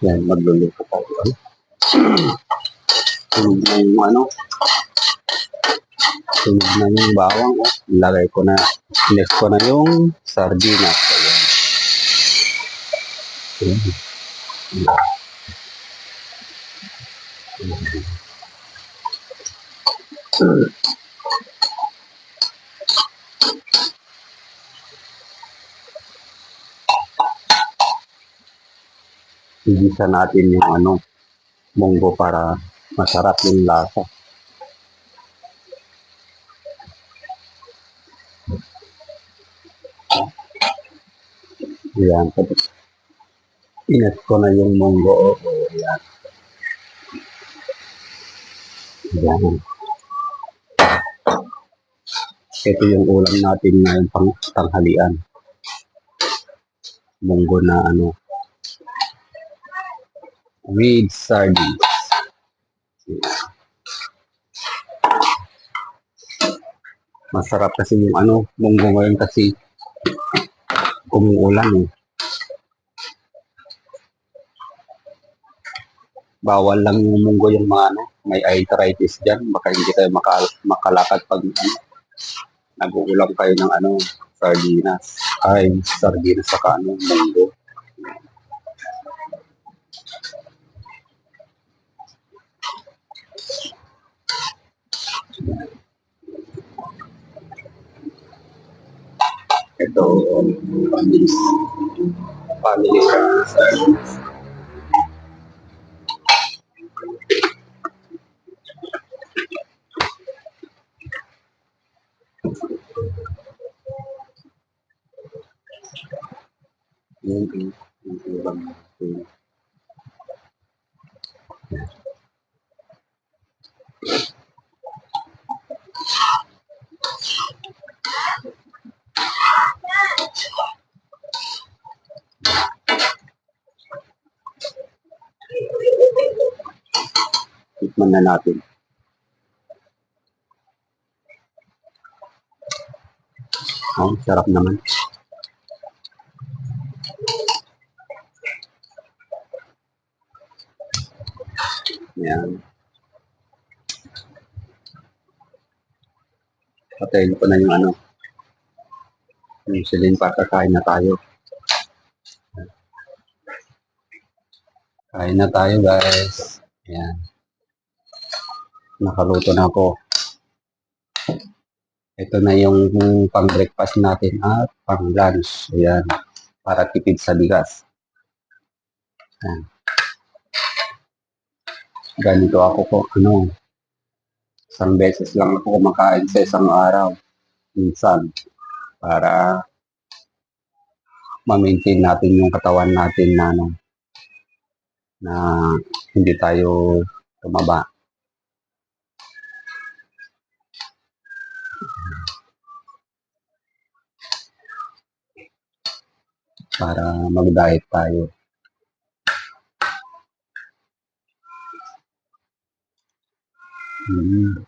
Yan, magluluto tayo. Ay. Tunog na yung ano. Tunog na yung bawang. Oh. Lagay ko na, next ko na yung sardinas. Ayan. Ayan. Igisa natin yung ano, munggo para masarap yung lasa. Ayan. Inet ko na yung munggo. Ayan. Ayan. Ito yung ulam natin ngayon pang tanghalian. Munggo na ano, with sardines. Masarap kasi yung ano, munggo ngayon kasi umuulan eh. Bawal lang yung munggo yung mga ano, may arthritis dyan. Baka hindi tayo maka, makalakad pag ano, nag-uulam kayo ng ano, sardinas. Ay, sardinas sa ano, munggo. Ito, family, family sardinas. Yun, yun, Tikman na natin. Oh, sarap naman. Yan. Patayin ko na yung ano. Yung silin para kakain na tayo. Kain na tayo guys. Yan. Nakaluto na ako. Ito na yung pang breakfast natin at pang lunch. Ayan. Para tipid sa bigas. Ayan. Ganito ako ko, ano, isang beses lang ako kumakain sa isang araw. Minsan. Para ma-maintain natin yung katawan natin na ano, na hindi tayo tumaba. Para mag-diet tayo. Mm.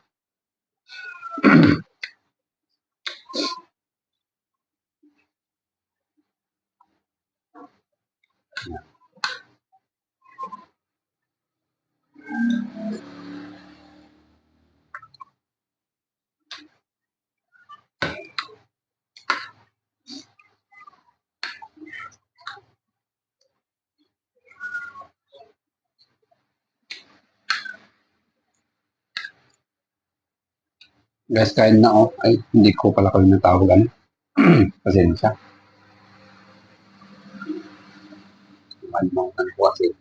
Guys, kain na ako. Ay, hindi ko pala kayo natawagan. Pasensya. Ano mo ko kasi.